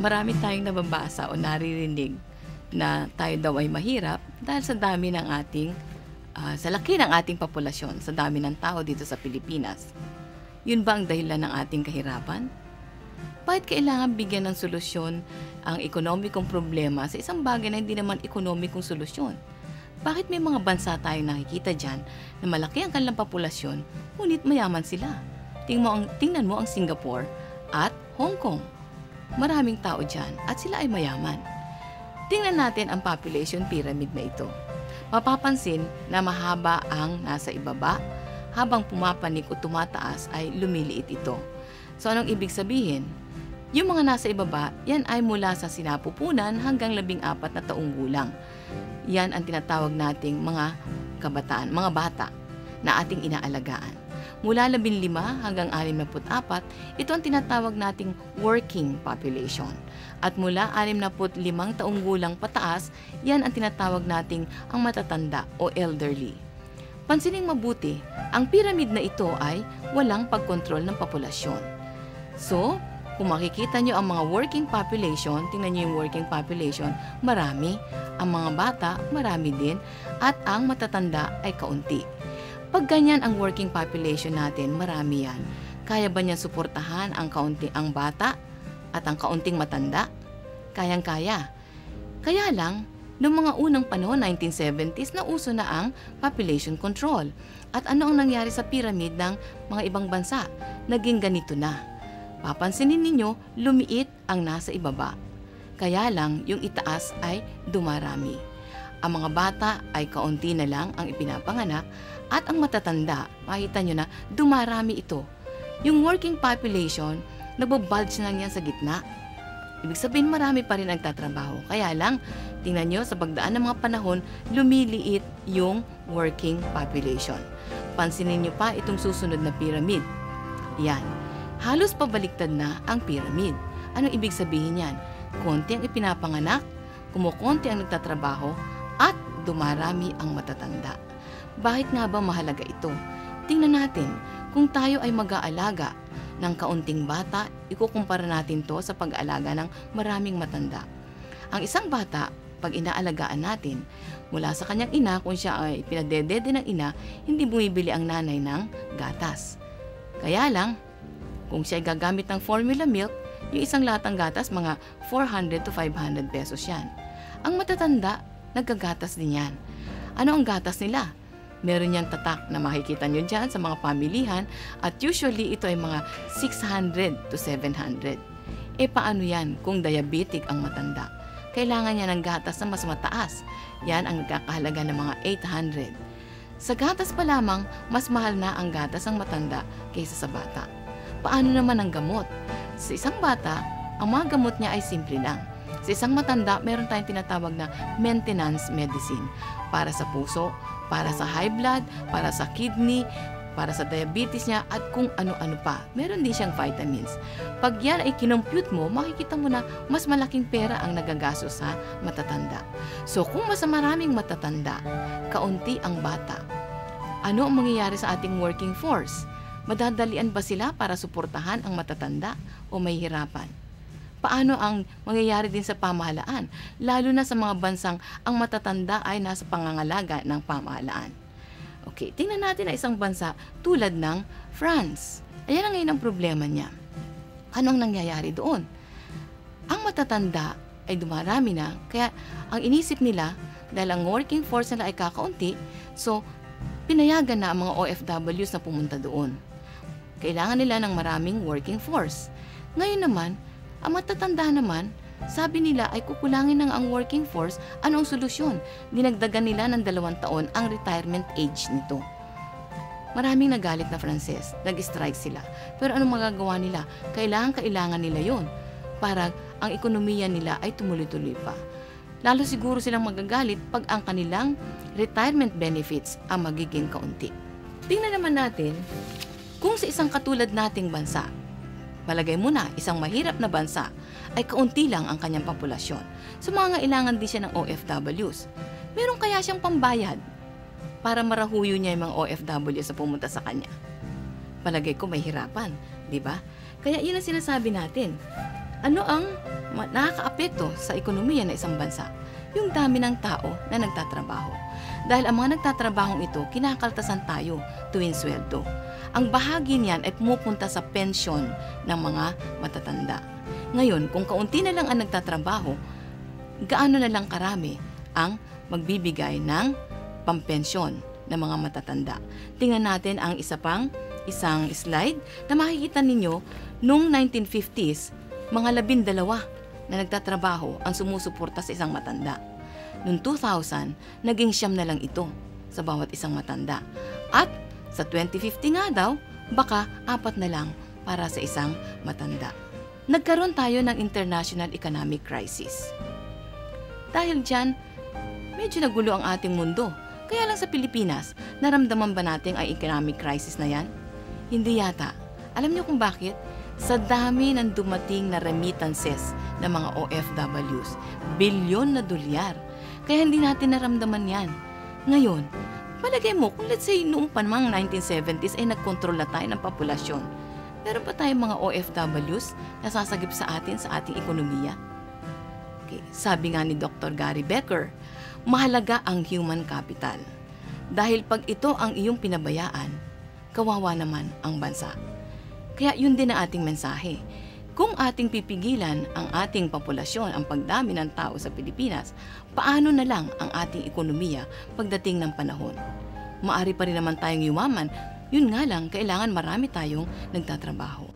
marami tayong nababasa o naririnig na tayo daw ay mahirap dahil sa dami ng ating, ah, sa laki ng ating populasyon, sa dami ng tao dito sa Pilipinas. Yun ba ang dahilan ng ating kahirapan? Bakit kailangan bigyan ng solusyon ang ekonomikong problema sa isang bagay na hindi naman ekonomikong solusyon? Bakit may mga bansa tayong nakikita dyan na malaki ang kanilang populasyon, ngunit mayaman sila? Tingnan mo ang, tingnan mo ang Singapore at Hong Kong. Maraming tao dyan at sila ay mayaman. Tingnan natin ang population pyramid na ito. Mapapansin na mahaba ang nasa ibaba, habang pumapanik o tumataas ay lumiliit ito. So anong ibig sabihin? Yung mga nasa ibaba, yan ay mula sa sinapupunan hanggang labing apat na taong gulang. Yan ang tinatawag nating mga kabataan, mga bata na ating inaalagaan. Mula 15 hanggang 64, ito ang tinatawag nating working population. At mula 65 taong gulang pataas, yan ang tinatawag nating ang matatanda o elderly. Pansining mabuti, ang pyramid na ito ay walang pagkontrol ng populasyon. So, kung makikita nyo ang mga working population, tingnan nyo yung working population, marami. Ang mga bata, marami din. At ang matatanda ay kaunti. Pag ganyan ang working population natin, marami yan. Kaya ba niya suportahan ang kaunti ang bata at ang kaunting matanda? Kayang-kaya. Kaya lang, noong mga unang panahon, 1970s, na uso na ang population control. At ano ang nangyari sa pyramid ng mga ibang bansa? Naging ganito na. Papansinin ninyo, lumiit ang nasa ibaba. Kaya lang, yung itaas ay dumarami. Ang mga bata ay kaunti na lang ang ipinapanganak at ang matatanda, makita nyo na dumarami ito. Yung working population, nagbabulge na yan sa gitna. Ibig sabihin marami pa rin nagtatrabaho. Kaya lang, tingnan nyo sa pagdaan ng mga panahon, lumiliit yung working population. Pansinin nyo pa itong susunod na pyramid. Yan. Halos pabaliktad na ang pyramid. Anong ibig sabihin yan? Konti ang ipinapanganak, kumukonti ang nagtatrabaho, at dumarami ang matatanda. Bakit nga ba mahalaga ito? Tingnan natin, kung tayo ay mag-aalaga ng kaunting bata, ikukumpara natin to sa pag-aalaga ng maraming matanda. Ang isang bata, pag inaalagaan natin, mula sa kanyang ina, kung siya ay pinadedede ng ina, hindi bumibili ang nanay ng gatas. Kaya lang, kung siya ay gagamit ng formula milk, yung isang latang gatas, mga 400 to 500 pesos yan. Ang matatanda, nagkagatas din yan. Ano ang gatas nila? Meron niyang tatak na makikita nyo dyan sa mga pamilihan at usually ito ay mga 600 to 700. E paano yan kung diabetic ang matanda? Kailangan niya ng gatas na mas mataas. Yan ang nagkakahalaga ng mga 800. Sa gatas pa lamang, mas mahal na ang gatas ng matanda kaysa sa bata. Paano naman ang gamot? Sa isang bata, ang mga gamot niya ay simple lang. Sa isang matanda, meron tayong tinatawag na maintenance medicine para sa puso, para sa high blood, para sa kidney, para sa diabetes niya at kung ano-ano pa. Meron din siyang vitamins. Pag yan ay kinompute mo, makikita mo na mas malaking pera ang nagagasto sa matatanda. So kung mas maraming matatanda, kaunti ang bata, ano ang mangyayari sa ating working force? Madadalian ba sila para suportahan ang matatanda o may hirapan? Paano ang mangyayari din sa pamahalaan, lalo na sa mga bansang ang matatanda ay nasa pangangalaga ng pamahalaan? Okay, tingnan natin ang isang bansa tulad ng France. Ayan ang ngayon ang problema niya. Anong nangyayari doon? Ang matatanda ay dumarami na, kaya ang inisip nila, dahil ang working force nila ay kakaunti, so pinayagan na ang mga OFWs na pumunta doon. Kailangan nila ng maraming working force. Ngayon naman, ang matatanda naman, sabi nila ay kukulangin ng ang working force, ano ang solusyon? Dinagdagan nila ng dalawang taon ang retirement age nito. Maraming nagalit na Frances, nag-strike sila. Pero anong magagawa nila? Kailangan-kailangan nila yon para ang ekonomiya nila ay tumuloy-tuloy pa. Lalo siguro silang magagalit pag ang kanilang retirement benefits ang magiging kaunti. Tingnan naman natin kung sa isang katulad nating bansa, Palagay mo na, isang mahirap na bansa ay kaunti lang ang kanyang populasyon. So mga ngailangan din siya ng OFWs. Meron kaya siyang pambayad para marahuyo niya yung mga OFWs na pumunta sa kanya. Palagay ko may hirapan, di ba? Kaya yun ang sinasabi natin. Ano ang nakakaapekto sa ekonomiya ng isang bansa? Yung dami ng tao na nagtatrabaho. Dahil ang mga nagtatrabahong ito, kinakaltasan tayo tuwing sweldo. Ang bahagi niyan ay pumupunta sa pensyon ng mga matatanda. Ngayon, kung kaunti na lang ang nagtatrabaho, gaano na lang karami ang magbibigay ng pampensyon ng mga matatanda. Tingnan natin ang isa pang isang slide na makikita ninyo noong 1950s, mga labindalawa na nagtatrabaho ang sumusuporta sa isang matanda. Noong 2000, naging siyam na lang ito sa bawat isang matanda. At sa 2050 nga daw, baka apat na lang para sa isang matanda. Nagkaroon tayo ng international economic crisis. Dahil dyan, medyo nagulo ang ating mundo. Kaya lang sa Pilipinas, naramdaman ba natin ang economic crisis na yan? Hindi yata. Alam niyo kung bakit? Sa dami ng dumating na remittances ng mga OFWs, bilyon na dolyar. Kaya hindi natin naramdaman yan. Ngayon, palagay mo, kung let's say noong panmang 1970s ay nagkontrol na tayo ng populasyon, meron pa tayong mga OFWs na sasagip sa atin sa ating ekonomiya? Okay. Sabi nga ni Dr. Gary Becker, mahalaga ang human capital. Dahil pag ito ang iyong pinabayaan, kawawa naman ang bansa. Kaya yun din ang ating mensahe. Kung ating pipigilan ang ating populasyon, ang pagdami ng tao sa Pilipinas, paano na lang ang ating ekonomiya pagdating ng panahon? Maari pa rin naman tayong yumaman, yun nga lang, kailangan marami tayong nagtatrabaho.